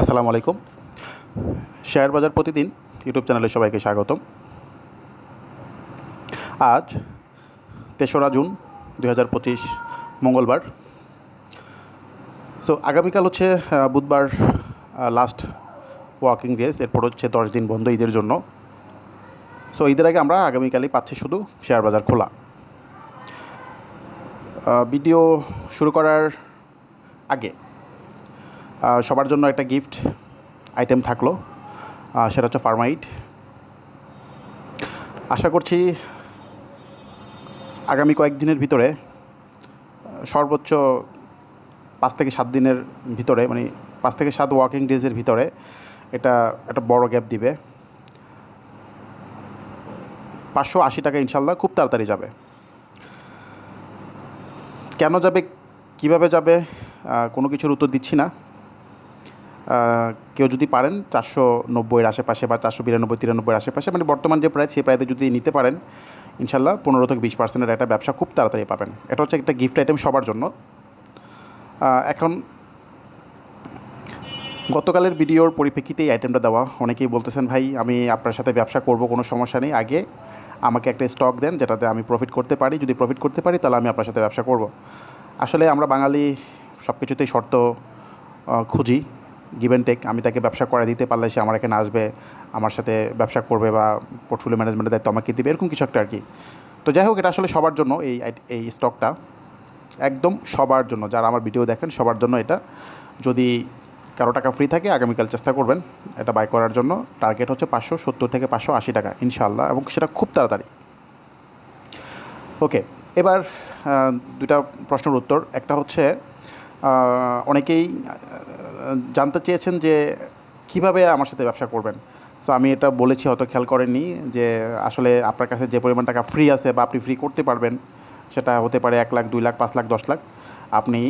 আসসালামু আলাইকুম। শেয়ার বাজার প্রতিদিন ইউটিউব চ্যানেলে সবাইকে স্বাগতম। আজ তেসরা জুন দুই হাজার পঁচিশ, মঙ্গলবার। সো আগামীকাল হচ্ছে বুধবার লাস্ট ওয়ার্কিং ডেজ এরপর হচ্ছে দশ দিন বন্ধ ঈদের জন্য। সো ঈদের আগে আমরা আগামীকালই পাচ্ছি শুধু শেয়ার বাজার খোলা। ভিডিও শুরু করার আগে সবার জন্য একটা গিফট আইটেম থাকল সেটা হচ্ছে ফার্মাইট আশা করছি আগামী কয়েকদিনের ভিতরে সর্বোচ্চ পাঁচ থেকে সাত দিনের ভিতরে মানে পাঁচ থেকে সাত ওয়ার্কিং ডেজের ভিতরে এটা একটা বড় গ্যাপ দিবে। পাঁচশো আশি টাকা ইনশাল্লাহ খুব তাড়াতাড়ি যাবে। কেন যাবে, কীভাবে যাবে কোনো কিছুর উত্তর দিচ্ছি না। কেউ যদি পারেন চারশো নব্বইয়ের আশেপাশে বা চারশো বিরানব্বই তিরানব্বইয়ের আশেপাশে মানে বর্তমান যে প্রাইস সেই প্রাইসে যদি নিতে পারেন ইনশাল্লাহ পনেরো থেকে বিশ পার্সেন্টের একটা ব্যবসা খুব তাড়াতাড়ি পাবেন। এটা হচ্ছে একটা গিফট আইটেম সবার জন্য। এখন গতকালের ভিডিওর পরিপ্রেক্ষিতে এই আইটেমটা দেওয়া। অনেকেই বলতেছেন ভাই আমি আপনার সাথে ব্যবসা করব কোনো সমস্যা নেই। আগে আমাকে একটা স্টক দেন যেটাতে আমি প্রফিট করতে পারি। যদি প্রফিট করতে পারি তাহলে আমি আপনার সাথে ব্যবসা করব। আসলে আমরা বাঙালি সব কিছুতেই শর্ত আহ, গিভেন টেক আমি তাকে ব্যবসা করে দিতে পারলে সে আমার এখানে আসবে, আমার সাথে ব্যবসা করবে বা পোর্টফোলিও ম্যানেজমেন্টের দায়িত্ব আমাকে দেবে, এরকম কিছু একটা আর কি তো যাই হোক, এটা আসলে সবার জন্য এই এই স্টকটা একদম সবার জন্য, যারা আমার ভিডিও দেখেন, সবার জন্য এটা। যদি কারও টাকা ফ্রি থাকে, আগামীকাল চেষ্টা করবেন এটা বাই করার জন্য। টার্গেট হচ্ছে পাঁচশো সত্তর থেকে পাঁচশো আশি টাকা ইনশাল্লাহ এবং সেটা খুব তাড়াতাড়ি। ওকে এবার দুটা প্রশ্নের উত্তর। একটা হচ্ছে অনেকেই জানতে চেয়েছেন যে কীভাবে আমার সাথে ব্যবসা করবেন। তো আমি এটা বলেছি, হয়তো খেয়াল করেননি যে আসলে আপনার কাছে যে পরিমাণ টাকা ফ্রি আছে বা আপনি ফ্রি করতে পারবেন, সেটা হতে পারে এক লাখ, দুই লাখ, পাঁচ লাখ, দশ লাখ। আপনি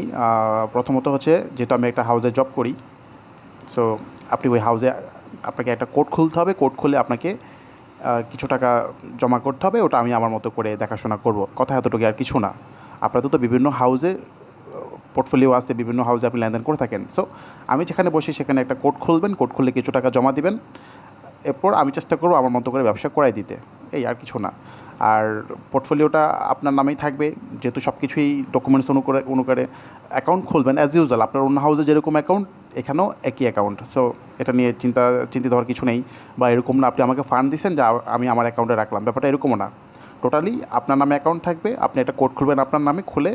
প্রথমত হচ্ছে যেহেতু আমি একটা হাউসে জব করি সো আপনি ওই হাউসে আপনাকে একটা কোড খুলতে হবে। কোড খুলে আপনাকে কিছু টাকা জমা করতে হবে। ওটা আমি আমার মতো করে দেখাশোনা করব। কথা এতটুকু আর কিছু না। আপনাদের তো বিভিন্ন হাউসে পোর্টফোলিও আছে, বিভিন্ন হাউসে আপনি লেনদেন করে থাকেন। সো আমি যেখানে বসি সেখানে একটা কোড খুলবেন কোড খুললে কিছু টাকা জমা দিবেন। এরপর আমি চেষ্টা করব আমার মতো করে ব্যবসা করাই দিতে। এই আর কিছু না। আর পোর্টফোলিওটা আপনার নামেই থাকবে। যেহেতু সব কিছুই ডকুমেন্টস অনুকরে অনুকারে অ্যাকাউন্ট খুলবেন অ্যাজ ইউজাল আপনার অন্য হাউসে যেরকম অ্যাকাউন্ট এখানেও একই অ্যাকাউন্ট সো এটা নিয়ে চিন্তা, চিন্তিত হওয়ার কিছু নেই। বা এরকম না, আপনি আমাকে ফান্ড দিচ্ছেন যা আমি আমার অ্যাকাউন্টে রাখলাম। ব্যাপারটা এরকমও না। টোটালি আপনার নামে অ্যাকাউন্ট থাকবে। আপনি একটা কোড খুলবেন আপনার নামে, খুলে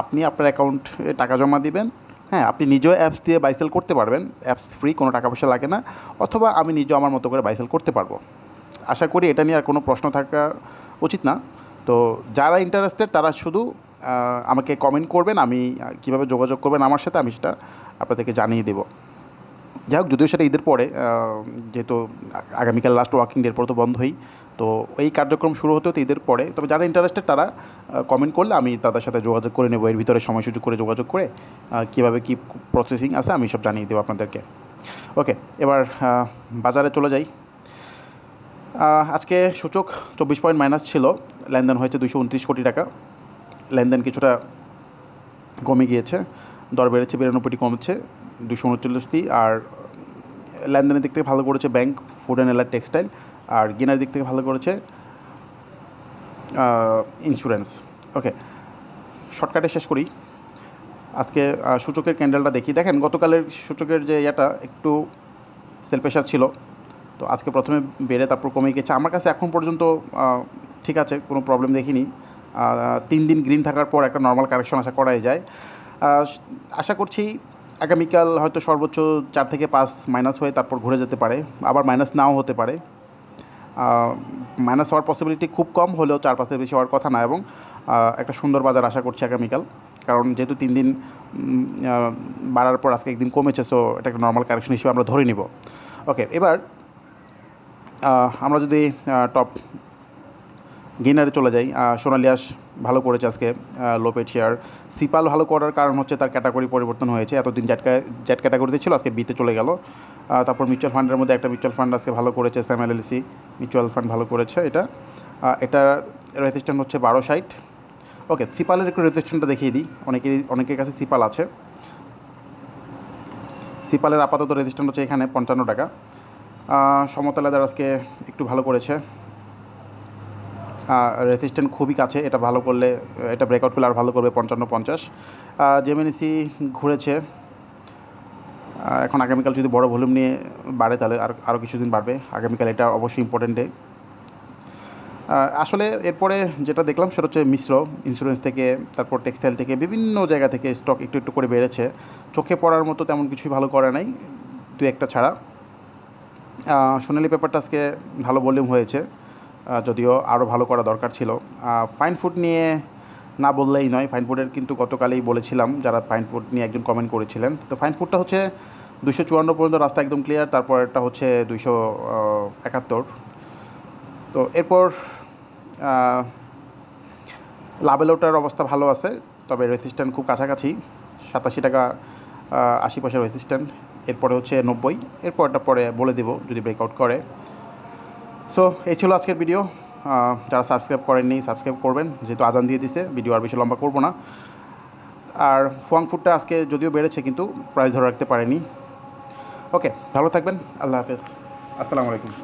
আপনি আপনার অ্যাকাউন্টে টাকা জমা দিবেন হ্যাঁ আপনি নিজেও অ্যাপস দিয়ে বাইসেল করতে পারবেন অ্যাপস ফ্রি কোনো টাকা পয়সা লাগে না, অথবা আমি নিজেও আমার মতো করে বাইসেল করতে পারব। আশা করি এটা নিয়ে আর কোনো প্রশ্ন থাকা উচিত না। তো যারা ইন্টারেস্টেড তারা শুধু আমাকে কমেন্ট করবেন, আমি কীভাবে যোগাযোগ করবেন আমার সাথে, আমি সেটা আপনাদেরকে জানিয়ে দেবো। যাই হোক, যদিও সেটা ঈদের পরে যেহেতু আগামীকাল লাস্ট ওয়ার্কিং ডের পর তো বন্ধই, তো এই কার্যক্রম শুরু হতে হতে ঈদের পরে। তবে যারা ইন্টারেস্টেড তারা কমেন্ট করলে আমি তাদের সাথে যোগাযোগ করে নেব। এর ভিতরে সময় সুযোগ করে যোগাযোগ করে কীভাবে কী প্রসেসিং আছে আমি সব জানিয়ে দেবো আপনাদেরকে। ওকে এবার বাজারে চলে যাই। আজকে সূচক চব্বিশ পয়েন্ট মাইনাস ছিল, লেনদেন হয়েছে দুশো উনত্রিশ কোটি টাকা। লেনদেন কিছুটা কমে গিয়েছে। দর বেড়েছে, বিরানব্বইটি কমছে দুশো উনচল্লিশটি। আর লেনদেনের দিক থেকে ভালো করেছে ব্যাংক, ফুড অ্যান্ড এলার টেক্সটাইল। আর গিনার দিক থেকে ভালো করেছে ইন্স্যুরেন্স। ওকে, শর্টকাটে শেষ করি। আজকে সূচকের ক্যান্ডেলটা দেখি। দেখেন, গতকালের সূচকের যে ইয়েটা একটু সেল প্রেশার ছিল। তো আজকে প্রথমে বেড়ে, তারপর কমে গেছে। আমার কাছে এখন পর্যন্ত ঠিক আছে, কোনো প্রবলেম দেখিনি। তিন দিন গ্রিন থাকার পর একটা নর্মাল কারেকশন আশা করাই যায়। আশা করছি আগামীকাল হয়তো সর্বোচ্চ চার থেকে পাঁচ মাইনাস হয়ে তারপর ঘুরে যেতে পারে, আবার মাইনাস নাও হতে পারে। মাইনাস হওয়ার পসিবিলিটি খুব কম হলেও চার পাঁচের বেশি হওয়ার কথা না এবং একটা সুন্দর বাজার আশা করছি আগামীকাল। কারণ যেহেতু তিন দিন বাড়ার পর আজকে একদিন কমেছে সো এটা একটা নর্মাল কারেকশন হিসেবে আমরা ধরে নিব। ওকে এবার আমরা যদি টপ গেনারে চলে যাই সোনালিয়াস ভালো করেছে আজকে লোপেড শেয়ার। সিপাল ভালো করার কারণ হচ্ছে তার ক্যাটাগরি পরিবর্তন হয়েছে। এতদিন জ্যাট জ্যাট ক্যাটাগরিতে ছিল আজকে বিতে চলে গেল। তারপর মিউচুয়াল ফান্ডের মধ্যে একটা মিউচুয়াল ফান্ড আজকে ভালো করেছে স্যাম এলএলসি মিউচুয়াল ফান্ড ভালো করেছে এটা। এটার রেজিস্ট্যান্ট হচ্ছে বারো সাইট ওকে সিপালের একটু রেজিস্ট্যান্টটা দেখিয়ে দিই। অনেকেরই অনেকের কাছে সিপাল আছে। সিপালের আপাতত রেজিস্ট্যান্ট হচ্ছে এখানে পঞ্চান্ন টাকা। আহ, সমতা আজকে একটু ভালো করেছে। রেসিস্ট্যান্ট খুবই কাছে, এটা ভালো করলে, এটা ব্রেকআউট করলে আর ভালো করবে, পঞ্চান্ন পঞ্চাশ। জেমিনিসি ঘুরেছে। এখন আগামীকাল যদি বড় ভলিউম নিয়ে বাড়ে, তাহলে আর আরও কিছুদিন বাড়বে। আগামীকাল এটা অবশ্যই ইম্পর্টেন্ট ডে আসলে এরপরে যেটা দেখলাম, সেটা হচ্ছে মিশ্র ইন্স্যুরেন্স থেকে, তারপর টেক্সটাইল থেকে, বিভিন্ন জায়গা থেকে স্টক একটু একটু করে বেড়েছে। চোখে পড়ার মতো তেমন কিছুই ভালো করে নাই, দু একটা ছাড়া। সোনালি পেপারটা আজকে ভালো ভলিউম হয়েছে। যদিও আরও ভালো করা দরকার ছিল। ফাইন ফুড নিয়ে না বললেই নয় ফাইন ফুডের কিন্তু গতকালই বলেছিলাম যারা ফাইন ফুড নিয়ে একজন কমেন্ট করেছিলেন। তো ফাইন ফুডটা হচ্ছে দুশো চুয়ান্ন পর্যন্ত রাস্তা একদম ক্লিয়ার তারপর একটা হচ্ছে দুইশো একাত্তর। তো এরপর লাবেলোটার অবস্থা ভালো আছে, তবে রেসিস্ট্যান্ট খুব কাছাকাছি, সাতাশি টাকা আশি পয়সা রেসিস্ট্যান্ট এরপরে হচ্ছে নব্বই, এরপরটা পরে বলে দেব যদি ব্রেকআউট করে। সো এই ছিল আজকের ভিডিও যারা সাবস্ক্রাইব করেননি সাবস্ক্রাইব করবেন। যেহেতু আজান দিয়ে দিছে ভিডিও আর বেশি লম্বা করব না। আর ফুয়াং ফুডটা আজকে যদিও বেড়েছে, কিন্তু প্রাইস ধরে রাখতে পারেনি। ওকে ভালো থাকবেন। আল্লাহ হাফেজ। আসসালামু আলাইকুম।